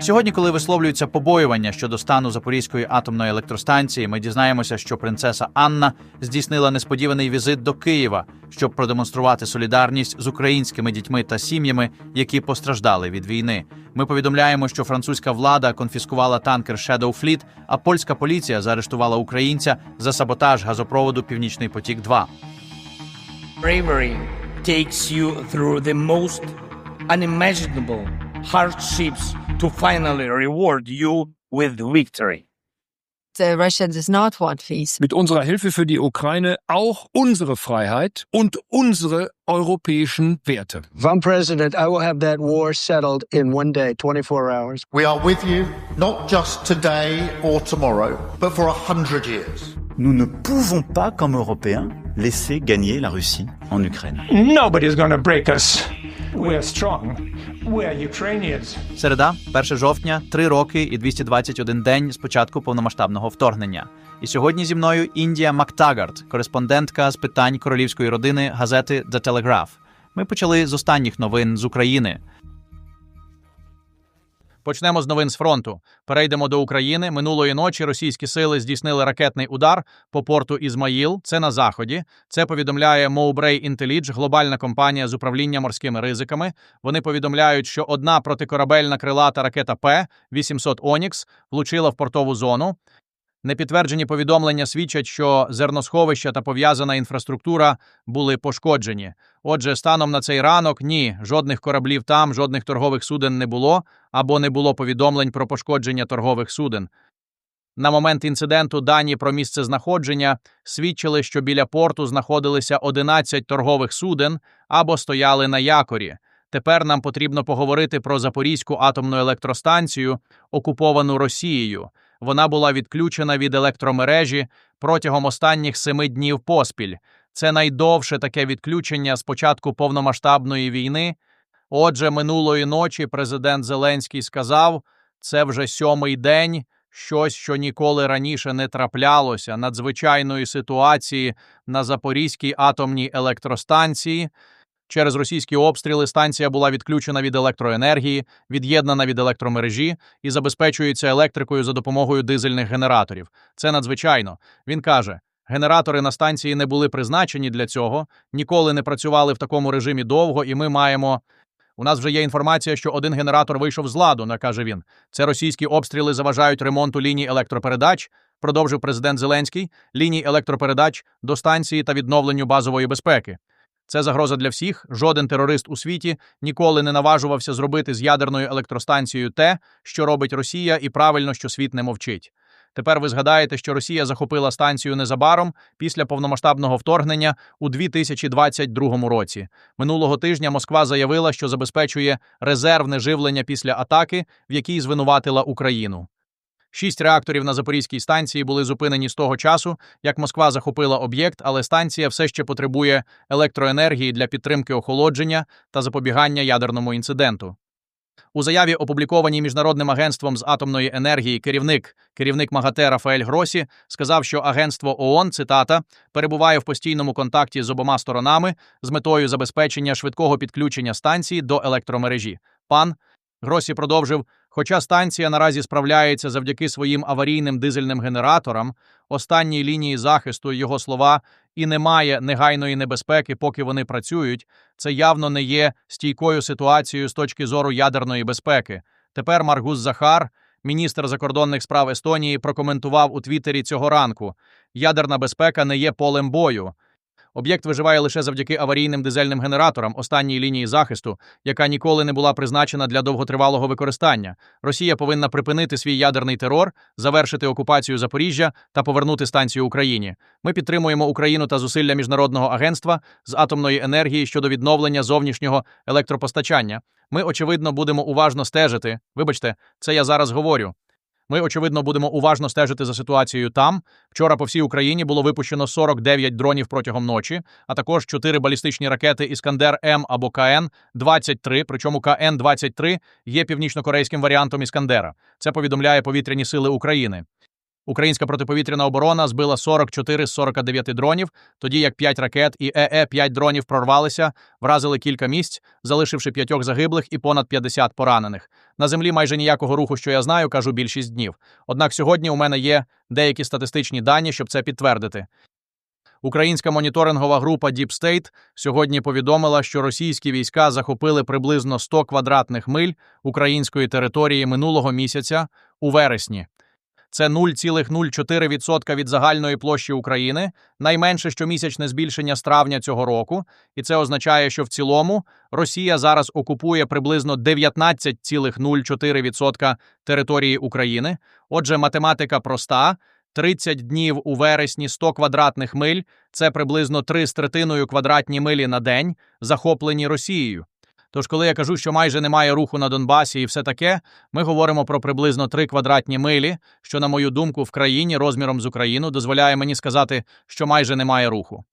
Сьогодні, коли висловлюються побоювання щодо стану Запорізької атомної електростанції, ми дізнаємося, що принцеса Анна здійснила несподіваний візит до Києва, щоб продемонструвати солідарність з українськими дітьми та сім'ями, які постраждали від війни. Ми повідомляємо, що французька влада конфіскувала танкер Shadow Fleet, а польська поліція заарештувала українця за саботаж газопроводу Північний потік 2 Bravery takes you through the most unimaginable hardships to finally reward you with victory. Uh, Russia does not want peace. mit unserer Hilfe für die Ukraine auch unsere Freiheit und unsere europäischen Werte. If I'm president, I will have that war settled in one day, 24 hours. We are with you, not just today or tomorrow, but for a hundred years. Nous ne pouvons pas, comme Européens, laisser gagner la Russie en Ukraine. Nobody's gonna break us. Середа, 1 жовтня, 3 роки і 221 день з початку повномасштабного вторгнення. І сьогодні зі мною Індія Мактагард, кореспондентка з питань королівської родини газети The Telegraph. Ми почали з останніх новин з України. Почнемо з новин з фронту. Перейдемо до України. Минулої ночі російські сили здійснили ракетний удар по порту Ізмаїл. Це на заході. Це повідомляє Mowbray Intellige, глобальна компанія з управління морськими ризиками. Вони повідомляють, що одна протикорабельна крилата ракета П 800 Онікс влучила в портову зону. Непідтверджені повідомлення свідчать, що зерносховища та пов'язана інфраструктура були пошкоджені. Отже, станом на цей ранок ні, жодних кораблів там, жодних торгових суден не було або не було повідомлень про пошкодження торгових суден. На момент інциденту дані про місце знаходження свідчили, що біля порту знаходилися 11 торгових суден або стояли на якорі. Тепер нам потрібно поговорити про Запорізьку атомну електростанцію, окуповану Росією. Вона була відключена від електромережі протягом останніх семи днів поспіль. Це найдовше таке відключення з початку повномасштабної війни. Отже, минулої ночі президент Зеленський сказав, це вже сьомий день, щось, що ніколи раніше не траплялося, надзвичайної ситуації на Запорізькій атомній електростанції. Через російські обстріли станція була відключена від електроенергії, від'єднана від електромережі і забезпечується електрикою за допомогою дизельних генераторів. Це надзвичайно. Він каже: генератори на станції не були призначені для цього, ніколи не працювали в такому режимі довго, і ми маємо. У нас вже є інформація, що один генератор вийшов з ладу, не каже він. Це російські обстріли заважають ремонту ліній електропередач. Продовжив президент Зеленський ліній електропередач до станції та відновленню базової безпеки. Це загроза для всіх. Жоден терорист у світі ніколи не наважувався зробити з ядерною електростанцією те, що робить Росія, і правильно, що світ не мовчить. Тепер ви згадаєте, що Росія захопила станцію незабаром після повномасштабного вторгнення у 2022 році. Минулого тижня Москва заявила, що забезпечує резервне живлення після атаки, в якій звинуватила Україну. Шість реакторів на Запорізькій станції були зупинені з того часу, як Москва захопила об'єкт, але станція все ще потребує електроенергії для підтримки охолодження та запобігання ядерному інциденту. У заяві, опублікованій міжнародним агентством з атомної енергії, керівник керівник МАГАТЕ Рафаель Гросі сказав, що агентство ООН, цитата, перебуває в постійному контакті з обома сторонами з метою забезпечення швидкого підключення станції до електромережі. Пан Гросі продовжив. Хоча станція наразі справляється завдяки своїм аварійним дизельним генераторам, останній лінії захисту його слова і немає негайної небезпеки, поки вони працюють, це явно не є стійкою ситуацією з точки зору ядерної безпеки. Тепер Маргус Захар, міністр закордонних справ Естонії, прокоментував у Твіттері цього ранку: ядерна безпека не є полем бою. Об'єкт виживає лише завдяки аварійним дизельним генераторам останньої лінії захисту, яка ніколи не була призначена для довготривалого використання. Росія повинна припинити свій ядерний терор, завершити окупацію Запоріжжя та повернути станцію Україні. Ми підтримуємо Україну та зусилля міжнародного агентства з атомної енергії щодо відновлення зовнішнього електропостачання. Ми, очевидно, будемо уважно стежити. Вибачте, це я зараз говорю. Ми, очевидно, будемо уважно стежити за ситуацією там. Вчора по всій Україні було випущено 49 дронів протягом ночі, а також 4 балістичні ракети Іскандер М або КН-23, причому КН-23 є північнокорейським варіантом Іскандера. Це повідомляє повітряні сили України. Українська протиповітряна оборона збила 44 з 49 дронів, тоді як 5 ракет і ЕЕ-5 дронів прорвалися, вразили кілька місць, залишивши п'ятьох загиблих і понад 50 поранених. На землі майже ніякого руху, що я знаю, кажу більшість днів. Однак сьогодні у мене є деякі статистичні дані, щоб це підтвердити. Українська моніторингова група Deep State сьогодні повідомила, що російські війська захопили приблизно 100 квадратних миль української території минулого місяця у вересні. Це 0,04% від загальної площі України, найменше щомісячне збільшення з травня цього року, і це означає, що в цілому Росія зараз окупує приблизно 19,04% території України. Отже, математика проста. 30 днів у вересні 100 квадратних миль це приблизно 3 з третиною квадратні милі на день, захоплені Росією. Тож, коли я кажу, що майже немає руху на Донбасі і все таке, ми говоримо про приблизно 3 квадратні милі, що, на мою думку, в країні розміром з Україну дозволяє мені сказати, що майже немає руху.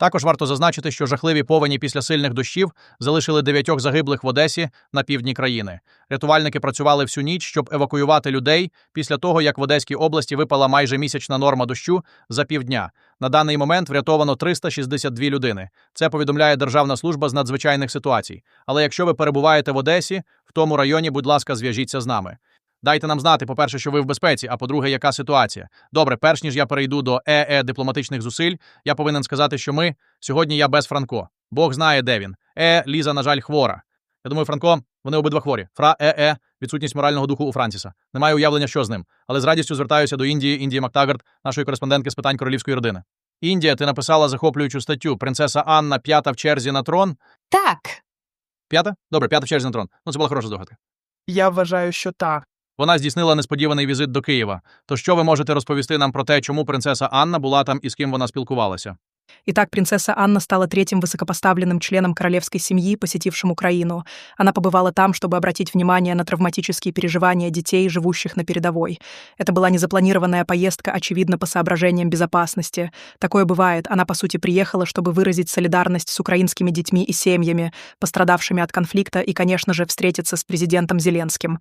Також варто зазначити, що жахливі повені після сильних дощів залишили дев'ятьох загиблих в Одесі на півдні країни. Рятувальники працювали всю ніч, щоб евакуювати людей після того, як в Одеській області випала майже місячна норма дощу за півдня. На даний момент врятовано 362 людини. Це повідомляє Державна служба з надзвичайних ситуацій. Але якщо ви перебуваєте в Одесі, в тому районі, будь ласка, зв'яжіться з нами. Дайте нам знати, по-перше, що ви в безпеці, а по-друге, яка ситуація. Добре, перш ніж я перейду до ЕЕ дипломатичних зусиль, я повинен сказати, що ми сьогодні я без Франко. Бог знає, де він. Е, Ліза, на жаль, хвора. Я думаю, Франко, вони обидва хворі. Фра ЕЕ, відсутність морального духу у Франсіса. Немає уявлення, що з ним. Але з радістю звертаюся до Індії, Індії Мактагард, нашої кореспондентки з питань королівської родини. Індія, ти написала захоплюючу статтю. Принцеса Анна п'ята в черзі на трон. Так, П'ята? Добре, п'ята в черзі на трон. Ну, це була хороша здогадка. Я вважаю, що так. Вона здійснила несподіваний візит до Києва. То що ви можете розповісти нам про те, чому принцеса Анна була там і з ким вона спілкувалася? Итак, принцесса Анна стала третьим высокопоставленным членом королевской семьи, посетившим Украину. Она побывала там, чтобы обратить внимание на травматические переживания детей, живущих на передовой. Это была незапланированная поездка, очевидно, по соображениям безопасности. Такое бывает. Она, по сути, приехала, чтобы выразить солидарность с украинскими детьми и семьями, пострадавшими от конфликта, и, конечно же, встретиться с президентом Зеленским.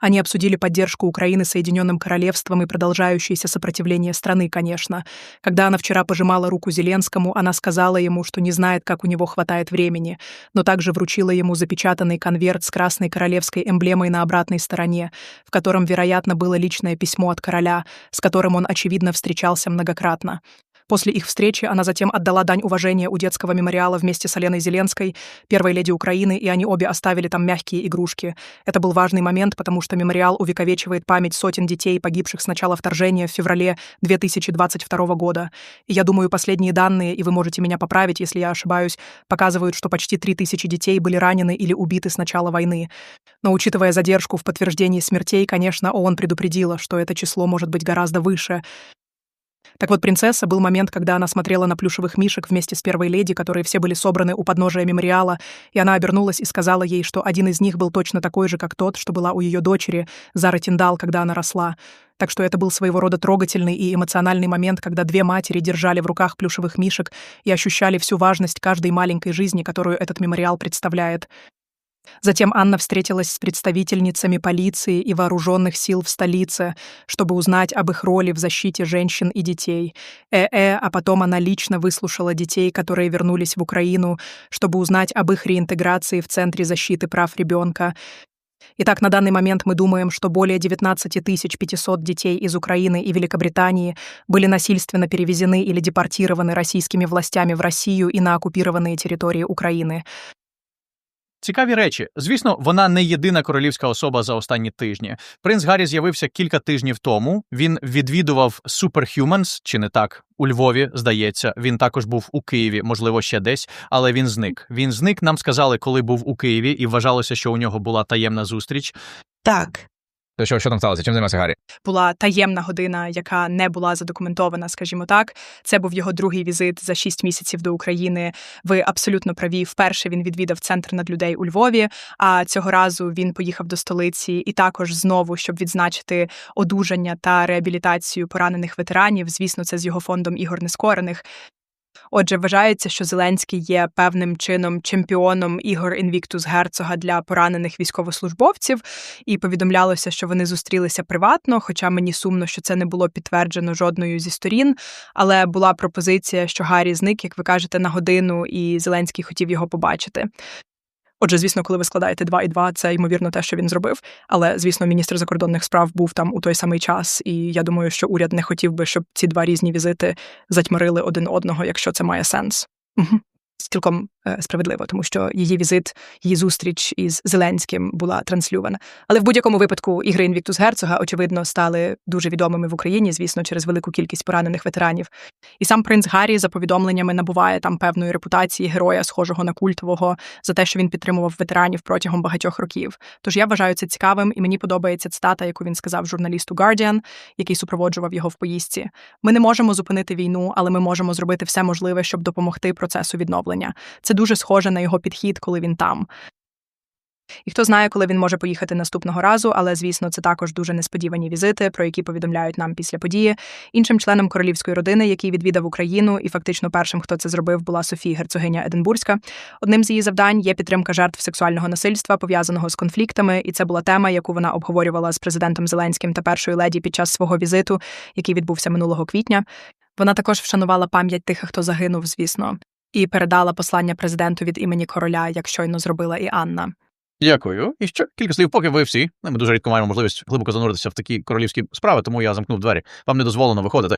Они обсудили поддержку Украины Соединенным Королевством и продолжающееся сопротивление страны, конечно. Когда она вчера пожимала руку Зеленскому, она сказала ему, что не знает, как у него хватает времени, но также вручила ему запечатанный конверт с красной королевской эмблемой на обратной стороне, в котором, вероятно, было личное письмо от короля, с которым он, очевидно, встречался многократно. После их встречи она затем отдала дань уважения у детского мемориала вместе с Оленой Зеленской, первой леди Украины, и они обе оставили там мягкие игрушки. Это был важный момент, потому что мемориал увековечивает память сотен детей, погибших с начала вторжения в феврале 2022 года. И я думаю, последние данные, и вы можете меня поправить, если я ошибаюсь, показывают, что почти 3000 детей были ранены или убиты с начала войны. Но учитывая задержку в подтверждении смертей, конечно, ООН предупредила, что это число может быть гораздо выше. Так вот, принцесса был момент, когда она смотрела на плюшевых мишек вместе с первой леди, которые все были собраны у подножия мемориала, и она обернулась и сказала ей, что один из них был точно такой же, как тот, что была у ее дочери, Зара Тиндал, когда она росла. Так что это был своего рода трогательный и эмоциональный момент, когда две матери держали в руках плюшевых мишек и ощущали всю важность каждой маленькой жизни, которую этот мемориал представляет. Затем Анна встретилась с представительницами полиции и вооруженных сил в столице, чтобы узнать об их роли в защите женщин и детей. Э-э, а потом она лично выслушала детей, которые вернулись в Украину, чтобы узнать об их реинтеграции в Центре защиты прав ребенка. Итак, на данный момент мы думаем, что более 19 500 детей из Украины и Великобритании были насильственно перевезены или депортированы российскими властями в Россию и на оккупированные территории Украины. Цікаві речі. Звісно, вона не єдина королівська особа за останні тижні. Принц Гаррі з'явився кілька тижнів тому. Він відвідував Superhumans, чи не так, у Львові, здається. Він також був у Києві, можливо, ще десь, але він зник. Він зник. Нам сказали, коли був у Києві, і вважалося, що у нього була таємна зустріч. так. То що, що там сталося? Чим займався Гаррі? була таємна година, яка не була задокументована, скажімо так. Це був його другий візит за шість місяців до України. Ви абсолютно праві. Вперше він відвідав центр над людей у Львові. А цього разу він поїхав до столиці і також знову, щоб відзначити одужання та реабілітацію поранених ветеранів. Звісно, це з його фондом ігор нескорених. Отже, вважається, що Зеленський є певним чином чемпіоном ігор інвіктус герцога для поранених військовослужбовців, і повідомлялося, що вони зустрілися приватно. Хоча мені сумно, що це не було підтверджено жодною зі сторін. Але була пропозиція, що Гаррі зник, як ви кажете, на годину, і Зеленський хотів його побачити. Отже, звісно, коли ви складаєте 2 і 2, це ймовірно те, що він зробив. Але звісно, міністр закордонних справ був там у той самий час, і я думаю, що уряд не хотів би, щоб ці два різні візити затьмарили один одного, якщо це має сенс. Угу. Цілком справедливо, тому що її візит, її зустріч із Зеленським була транслювана. Але в будь-якому випадку ігри Інвіктус Герцога, очевидно, стали дуже відомими в Україні, звісно, через велику кількість поранених ветеранів. І сам принц Гаррі за повідомленнями набуває там певної репутації героя, схожого на культового, за те, що він підтримував ветеранів протягом багатьох років. Тож я вважаю це цікавим, і мені подобається цитата, яку він сказав журналісту Guardian, який супроводжував його в поїздці. Ми не можемо зупинити війну, але ми можемо зробити все можливе, щоб допомогти процесу відновлення. Це дуже схоже на його підхід, коли він там. І хто знає, коли він може поїхати наступного разу, але звісно, це також дуже несподівані візити, про які повідомляють нам після події. Іншим членом королівської родини, який відвідав Україну, і фактично першим, хто це зробив, була Софія Герцогиня Единбурзька. Одним з її завдань є підтримка жертв сексуального насильства, пов'язаного з конфліктами, і це була тема, яку вона обговорювала з президентом Зеленським та першою леді під час свого візиту, який відбувся минулого квітня. Вона також вшанувала пам'ять тих, хто загинув, звісно, і передала послання президенту від імені короля, як щойно зробила і Анна. Дякую. І ще кілька слів, поки ви всі. Ми дуже рідко маємо можливість глибоко зануритися в такі королівські справи, тому я замкнув двері. Вам не дозволено виходити.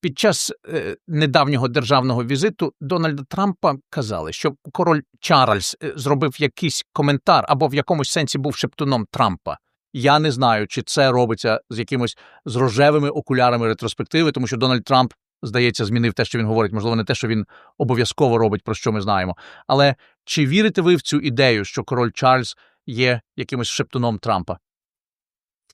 Під час е, недавнього державного візиту Дональда Трампа казали, що король Чарльз е, зробив якийсь коментар або в якомусь сенсі був шептуном Трампа. Я не знаю, чи це робиться з якимось з рожевими окулярами ретроспективи, тому що Дональд Трамп, здається, змінив те, що він говорить, можливо, не те, що він обов'язково робить, про що ми знаємо. Але чи вірите ви в цю ідею, що король Чарльз є якимось шептуном Трампа?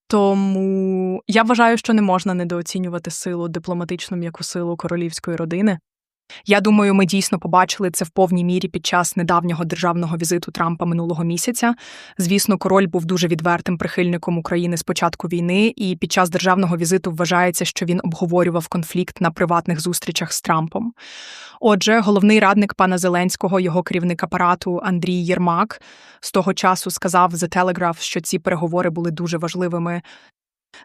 Тому я вважаю, що не можна недооцінювати силу дипломатичну м'яку силу королівської родини. Я думаю, ми дійсно побачили це в повній мірі під час недавнього державного візиту Трампа минулого місяця. Звісно, король був дуже відвертим прихильником України з початку війни, і під час державного візиту вважається, що він обговорював конфлікт на приватних зустрічах з Трампом. Отже, головний радник пана Зеленського, його керівник апарату Андрій Єрмак, з того часу сказав The Telegraph, що ці переговори були дуже важливими.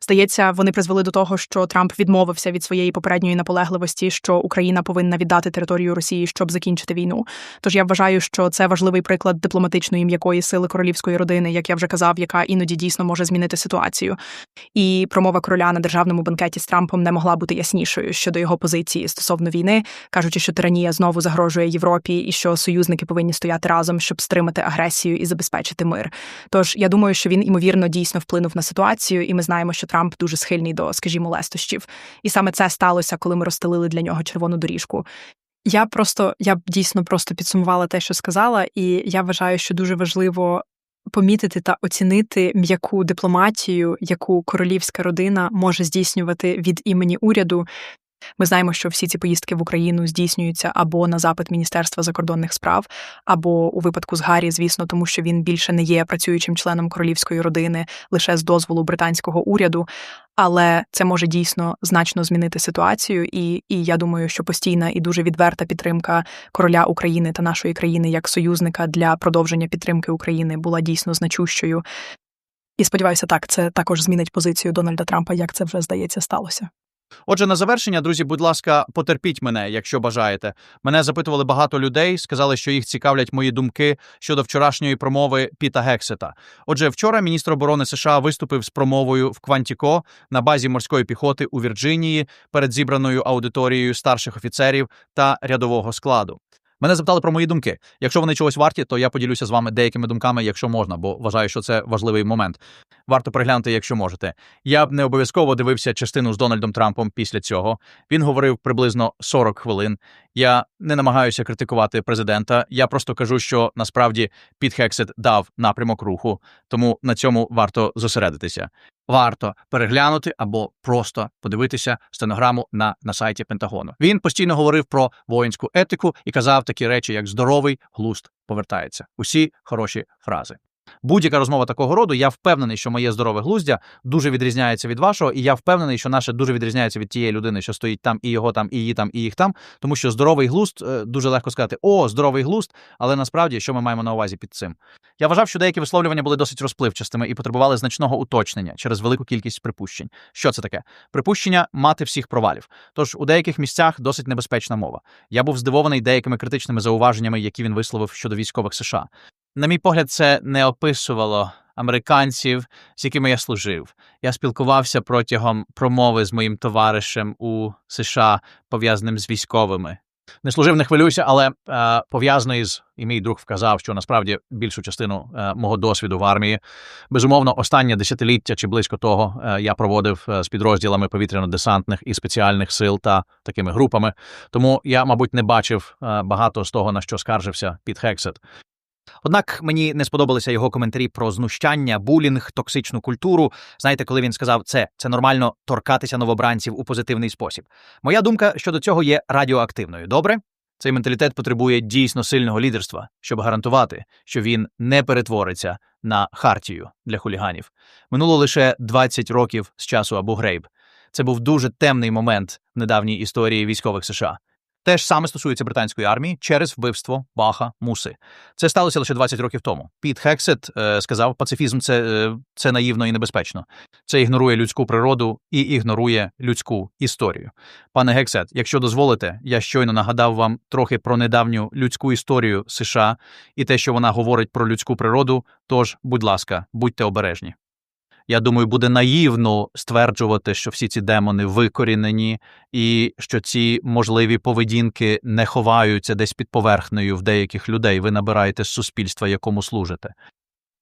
Здається, вони призвели до того, що Трамп відмовився від своєї попередньої наполегливості, що Україна повинна віддати територію Росії, щоб закінчити війну. Тож я вважаю, що це важливий приклад дипломатичної м'якої сили королівської родини, як я вже казав, яка іноді дійсно може змінити ситуацію. І промова короля на державному банкеті з Трампом не могла бути яснішою щодо його позиції стосовно війни, кажучи, що тиранія знову загрожує Європі, і що союзники повинні стояти разом, щоб стримати агресію і забезпечити мир. Тож я думаю, що він імовірно дійсно вплинув на ситуацію, і ми знаємо, що Трамп дуже схильний до, скажімо, лестощів. І саме це сталося, коли ми розстелили для нього червону доріжку. Я просто я б дійсно просто підсумувала те, що сказала, і я вважаю, що дуже важливо помітити та оцінити м'яку дипломатію, яку королівська родина може здійснювати від імені уряду. Ми знаємо, що всі ці поїздки в Україну здійснюються або на запит Міністерства закордонних справ, або у випадку з Гаррі, звісно, тому що він більше не є працюючим членом королівської родини лише з дозволу британського уряду. Але це може дійсно значно змінити ситуацію, і і я думаю, що постійна і дуже відверта підтримка короля України та нашої країни як союзника для продовження підтримки України була дійсно значущою. І сподіваюся, так це також змінить позицію Дональда Трампа, як це вже здається сталося. Отже, на завершення, друзі, будь ласка, потерпіть мене, якщо бажаєте. Мене запитували багато людей, сказали, що їх цікавлять мої думки щодо вчорашньої промови Піта Гексета. Отже, вчора міністр оборони США виступив з промовою в Квантіко на базі морської піхоти у Вірджинії перед зібраною аудиторією старших офіцерів та рядового складу. Мене запитали про мої думки. Якщо вони чогось варті, то я поділюся з вами деякими думками, якщо можна, бо вважаю, що це важливий момент. Варто переглянути, якщо можете. Я б не обов'язково дивився частину з Дональдом Трампом після цього. Він говорив приблизно 40 хвилин. Я не намагаюся критикувати президента. Я просто кажу, що насправді Піт Хексет дав напрямок руху, тому на цьому варто зосередитися. Варто переглянути або просто подивитися стенограму на, на сайті Пентагону. Він постійно говорив про воїнську етику і казав такі речі, як здоровий глуст повертається. Усі хороші фрази. Будь-яка розмова такого роду, я впевнений, що моє здорове глуздя дуже відрізняється від вашого, і я впевнений, що наше дуже відрізняється від тієї людини, що стоїть там, і його там, і її там, і їх там. Тому що здоровий глузд е, дуже легко сказати: о, здоровий глузд, але насправді що ми маємо на увазі під цим? Я вважав, що деякі висловлювання були досить розпливчастими і потребували значного уточнення через велику кількість припущень. Що це таке? Припущення мати всіх провалів. Тож у деяких місцях досить небезпечна мова. Я був здивований деякими критичними зауваженнями, які він висловив щодо військових США. На мій погляд, це не описувало американців, з якими я служив. Я спілкувався протягом промови з моїм товаришем у США, пов'язаним з військовими. Не служив, не хвилююся, але е, пов'язаний з і мій друг вказав, що насправді більшу частину е, мого досвіду в армії, безумовно, останнє десятиліття чи близько того е, я проводив е, з підрозділами повітряно-десантних і спеціальних сил та такими групами. Тому я, мабуть, не бачив е, багато з того, на що скаржився Піт Хексет. Однак мені не сподобалися його коментарі про знущання, булінг, токсичну культуру. Знаєте, коли він сказав, це це нормально торкатися новобранців у позитивний спосіб. Моя думка щодо цього є радіоактивною. Добре? Цей менталітет потребує дійсно сильного лідерства, щоб гарантувати, що він не перетвориться на хартію для хуліганів. Минуло лише 20 років з часу Абу Грейб. Це був дуже темний момент в недавній історії військових США. Те ж саме стосується британської армії через вбивство Баха Муси. Це сталося лише 20 років тому. Піт Хексет е, сказав, пацифізм це, е, це наївно і небезпечно. Це ігнорує людську природу і ігнорує людську історію. Пане Гексет, якщо дозволите, я щойно нагадав вам трохи про недавню людську історію США і те, що вона говорить про людську природу. Тож, будь ласка, будьте обережні. Я думаю, буде наївно стверджувати, що всі ці демони викорінені, і що ці можливі поведінки не ховаються десь під поверхнею в деяких людей. Ви набираєте з суспільства, якому служите.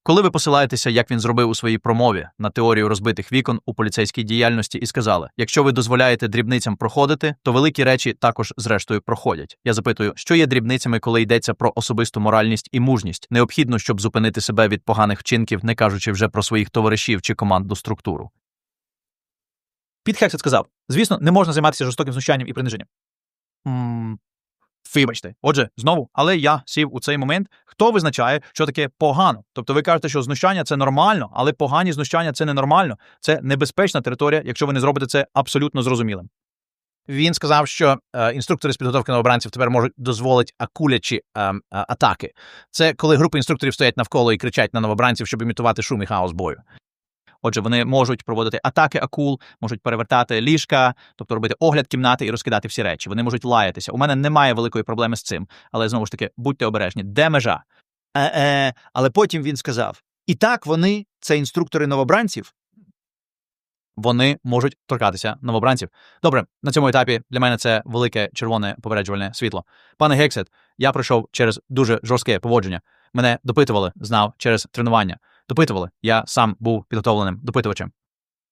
Коли ви посилаєтеся, як він зробив у своїй промові на теорію розбитих вікон у поліцейській діяльності, і сказали: якщо ви дозволяєте дрібницям проходити, то великі речі також, зрештою, проходять. Я запитую, що є дрібницями, коли йдеться про особисту моральність і мужність, необхідно, щоб зупинити себе від поганих вчинків, не кажучи вже про своїх товаришів чи командну структуру. Піт Хексет сказав: звісно, не можна займатися жорстоким знущанням і приниженням. Вибачте, отже, знову, але я сів у цей момент. Хто визначає, що таке погано? Тобто ви кажете, що знущання це нормально, але погані знущання це ненормально. Це небезпечна територія, якщо ви не зробите це абсолютно зрозумілим. Він сказав, що е, інструктори з підготовки новобранців тепер можуть дозволити акулячі е, е, атаки. Це коли групи інструкторів стоять навколо і кричать на новобранців, щоб імітувати шум і хаос бою. Отже, вони можуть проводити атаки акул, можуть перевертати ліжка, тобто робити огляд кімнати і розкидати всі речі. Вони можуть лаятися. У мене немає великої проблеми з цим, але знову ж таки, будьте обережні, де межа? Е-е, Але потім він сказав: і так вони, це інструктори новобранців. Вони можуть торкатися новобранців. Добре, на цьому етапі для мене це велике червоне попереджувальне світло. Пане Гексет, я пройшов через дуже жорстке поводження. Мене допитували, знав через тренування. Допитували, я сам був підготовленим допитувачем.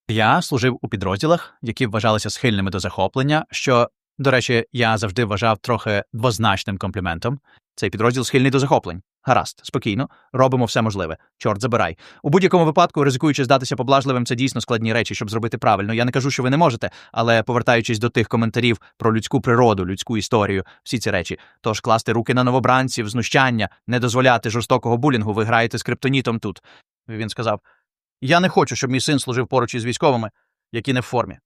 Я служив у підрозділах, які вважалися схильними до захоплення, що, до речі, я завжди вважав трохи двозначним компліментом. Цей підрозділ схильний до захоплень. Гаразд, спокійно, робимо все можливе. Чорт забирай. У будь-якому випадку, ризикуючи здатися поблажливим, це дійсно складні речі, щоб зробити правильно. Я не кажу, що ви не можете, але повертаючись до тих коментарів про людську природу, людську історію, всі ці речі. Тож класти руки на новобранців, знущання, не дозволяти жорстокого булінгу, ви граєте з криптонітом тут. Він сказав: Я не хочу, щоб мій син служив поруч із військовими, які не в формі.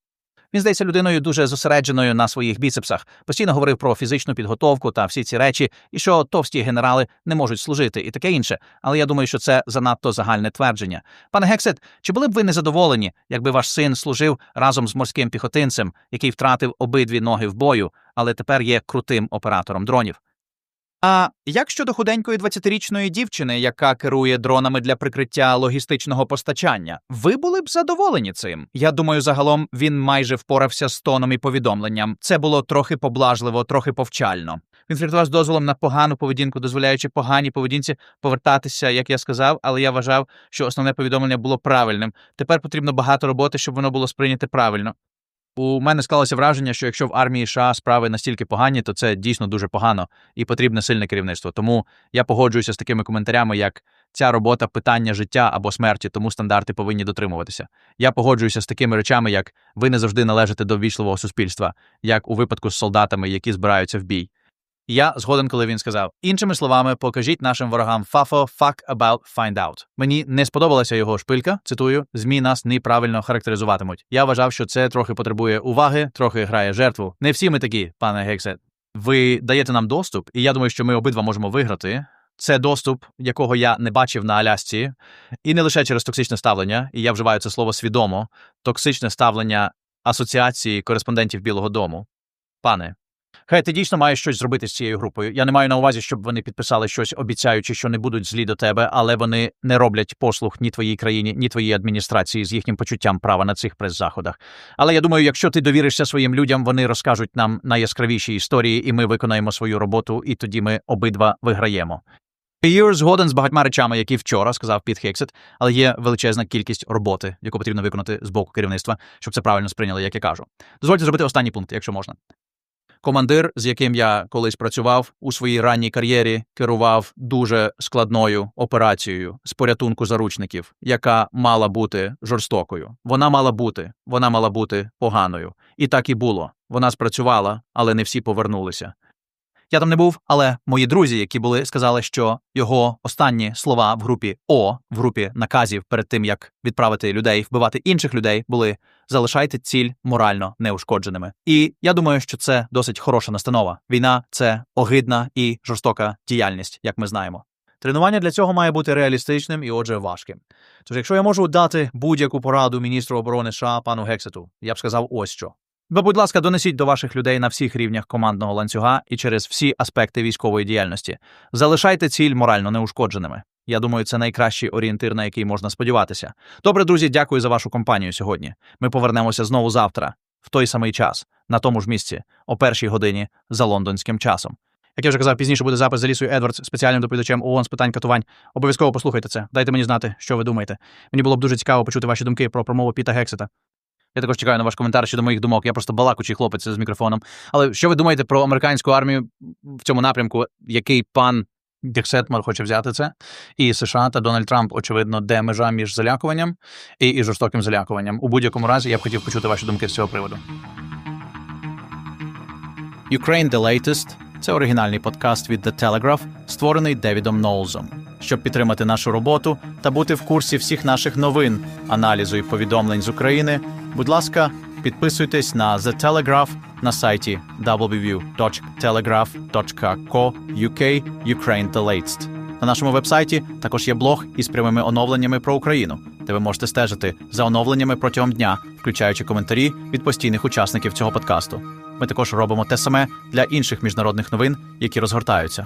Він здається людиною дуже зосередженою на своїх біцепсах, постійно говорив про фізичну підготовку та всі ці речі, і що товсті генерали не можуть служити, і таке інше. Але я думаю, що це занадто загальне твердження. Пане Гексет, чи були б ви незадоволені, якби ваш син служив разом з морським піхотинцем, який втратив обидві ноги в бою, але тепер є крутим оператором дронів? А як щодо худенької 20-річної дівчини, яка керує дронами для прикриття логістичного постачання, ви були б задоволені цим? Я думаю, загалом він майже впорався з тоном і повідомленням. Це було трохи поблажливо, трохи повчально. Він фліртував з дозволом на погану поведінку, дозволяючи поганій поведінці повертатися, як я сказав, але я вважав, що основне повідомлення було правильним. Тепер потрібно багато роботи, щоб воно було сприйняте правильно. У мене склалося враження, що якщо в армії США справи настільки погані, то це дійсно дуже погано і потрібне сильне керівництво. Тому я погоджуюся з такими коментарями, як ця робота питання життя або смерті, тому стандарти повинні дотримуватися. Я погоджуюся з такими речами, як ви не завжди належите до ввічливого суспільства, як у випадку з солдатами, які збираються в бій. Я згоден, коли він сказав. Іншими словами, покажіть нашим ворогам фафо fuck about find out. Мені не сподобалася його шпилька. Цитую, змі нас неправильно характеризуватимуть. Я вважав, що це трохи потребує уваги, трохи грає жертву. Не всі ми такі, пане Гексет. Ви даєте нам доступ, і я думаю, що ми обидва можемо виграти. Це доступ, якого я не бачив на Алясці, і не лише через токсичне ставлення, і я вживаю це слово свідомо, токсичне ставлення асоціації кореспондентів Білого Дому. Пане, хай ти дійсно маєш щось зробити з цією групою. Я не маю на увазі, щоб вони підписали щось, обіцяючи, що не будуть злі до тебе, але вони не роблять послуг ні твоїй країні, ні твоїй адміністрації з їхнім почуттям права на цих прес-заходах. Але я думаю, якщо ти довіришся своїм людям, вони розкажуть нам найяскравіші історії, і ми виконаємо свою роботу, і тоді ми обидва виграємо. Юр згоден з багатьма речами, які вчора сказав Піт Хексет, але є величезна кількість роботи, яку потрібно виконати з боку керівництва, щоб це правильно сприйняли, як я кажу. Дозвольте зробити останній пункт, якщо можна. Командир, з яким я колись працював у своїй ранній кар'єрі, керував дуже складною операцією з порятунку заручників, яка мала бути жорстокою. Вона мала бути, вона мала бути поганою. І так і було. Вона спрацювала, але не всі повернулися. Я там не був, але мої друзі, які були, сказали, що його останні слова в групі О, в групі наказів перед тим, як відправити людей вбивати інших людей, були залишайте ціль морально неушкодженими. І я думаю, що це досить хороша настанова. Війна це огидна і жорстока діяльність, як ми знаємо. Тренування для цього має бути реалістичним і, отже, важким. Тож, якщо я можу дати будь-яку пораду міністру оборони США пану Гексету, я б сказав ось що. Ви, будь ласка, донесіть до ваших людей на всіх рівнях командного ланцюга і через всі аспекти військової діяльності. Залишайте ціль морально неушкодженими. Я думаю, це найкращий орієнтир, на який можна сподіватися. Добре, друзі, дякую за вашу компанію сьогодні. Ми повернемося знову завтра, в той самий час, на тому ж місці, о першій годині за лондонським часом. Як я вже казав, пізніше буде запис за Лісою Едвардс, спеціальним доповідачем ООН з питань катувань. Обов'язково послухайте це. Дайте мені знати, що ви думаєте. Мені було б дуже цікаво почути ваші думки про промову Піта Гексета. Я також чекаю на ваш коментар щодо моїх думок. Я просто балакучий хлопець з мікрофоном. Але що ви думаєте про американську армію в цьому напрямку, який пан Дексетмар хоче взяти це? І США та Дональд Трамп, очевидно, де межа між залякуванням і, і жорстоким залякуванням. У будь-якому разі я б хотів почути ваші думки з цього приводу. Ukraine The Latest – це оригінальний подкаст від The Telegraph, створений Девідом Ноулзом. Щоб підтримати нашу роботу та бути в курсі всіх наших новин, аналізу і повідомлень з України, будь ласка, підписуйтесь на The Telegraph на сайті www.telegraph.co.uk Ukraine The Latest. На нашому вебсайті також є блог із прямими оновленнями про Україну, де ви можете стежити за оновленнями протягом дня, включаючи коментарі від постійних учасників цього подкасту. Ми також робимо те саме для інших міжнародних новин, які розгортаються.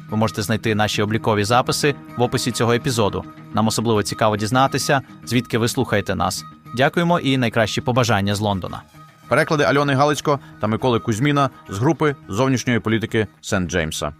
Ви можете знайти наші облікові записи в описі цього епізоду. Нам особливо цікаво дізнатися, звідки ви слухаєте нас. Дякуємо і найкращі побажання з Лондона. Переклади Альони Галицько та Миколи Кузьміна з групи зовнішньої політики Сент Джеймса.